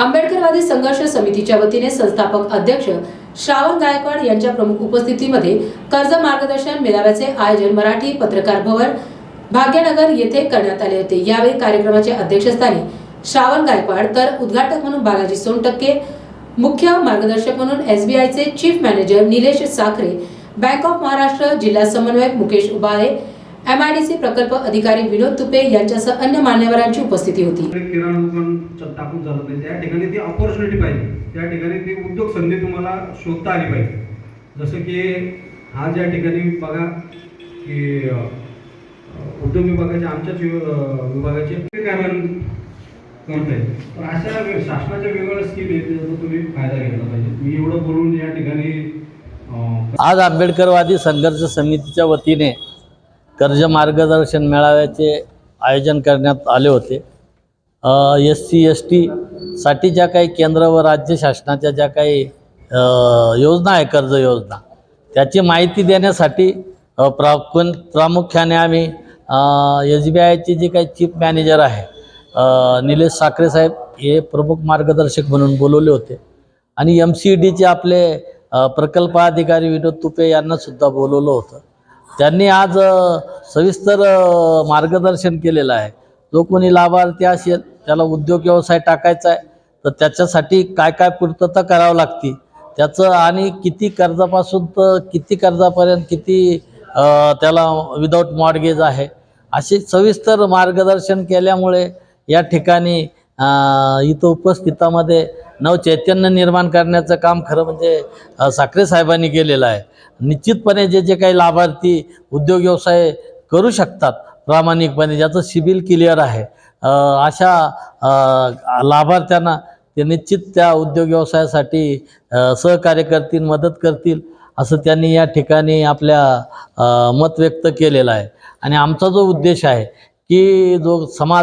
आंबेडकरवादी संघर्ष समितीच्या वतीने संस्थापक अध्यक्ष श्रावण गायकवाड यांच्या प्रमुख उपस्थितीमध्ये कर्ज मार्गदर्शन मेळाव्याचे आयोजन मराठी पत्रकार भवन भाग्यनगर येथे करण्यात आले होते. यावेळी कार्यक्रमाच्या अध्यक्षस्थानी श्रावण गायकवाड तर उद्घाटक म्हणून बालाजी सोनटक्के मुख्य मार्गदर्शक म्हणून एसबीआयचे chief manager Nilesh Sakhare bank of Maharashtra जिल्हा समन्वयक मुकेश उबाळे एमआयडीसी प्रकल्प अधिकारी विनोद तुपे यांच्यासह अन्य मान्यवरांची उपस्थिती होती. किराणा दुकान टाकून चालत नाही त्या ठिकाणी ती ऑपॉर्च्युनिटी पाहिजे त्या ठिकाणी ती उद्योग संधी तुम्हाला शोधता आली पाहिजे. जसं की हा ज्या ठिकाणी बघा की उद्योग विभागाचे आमच्याच विभागाचे कारण करताय तर अशा शासनाच्या वेगवेगळ्या स्कीम आहेत त्याचा तुम्ही फायदा घेतला पाहिजे. मी एवढं बोलून या ठिकाणी आज आंबेडकरवादी संघर्ष समितीच्या वतीने कर्ज मार्गदर्शन मेळाव्याचे आयोजन करण्यात आले होते. एस सी एस टीसाठी ज्या काही केंद्र व राज्य शासनाच्या ज्या काही योजना आहे कर्ज योजना त्याची माहिती देण्यासाठी प्रा प्रामुख्याने आम्ही एस बी आयचे जे काही चीफ मॅनेजर आहे निलेश साखरे साहेब हे प्रमुख मार्गदर्शक म्हणून बोलवले होते. आणि एम सी डीचे आपले प्रकल्प अधिकारी विनोद तुपे यांनासुद्धा बोलवलं होतं. त्यांनी आज सविस्तर मार्गदर्शन केलेलं आहे. जो कोणी लाभार्थी असेल त्याला उद्योग व्यवसाय टाकायचा आहे तर त्याच्यासाठी काय काय पूर्तता करावं लागते? त्याचं आणि किती कर्जापासून तर किती कर्जापर्यंत किती त्याला विदाऊट मॉडगेज आहे असे सविस्तर मार्गदर्शन केल्यामुळे या ठिकाणी इथं उपस्थितामध्ये नवचैतन्य निर्माण करण्याचं काम खरं म्हणजे साखरे साहेबांनी केलेलं आहे. निश्चितपणे जे जे काही लाभार्थी उद्योग व्यवसाय करू शकतात. प्रामाणिकपणे ज्याचं सिबिल क्लिअर आहे. अशा लाभार्थ्यांना ते निश्चित त्या उद्योग व्यवसायासाठी सहकार्य करतील मदत करतील असं त्यांनी या ठिकाणी आपल्या मत व्यक्त केलेलं आहे. आणि आमचा जो उद्देश आहे की जो समाज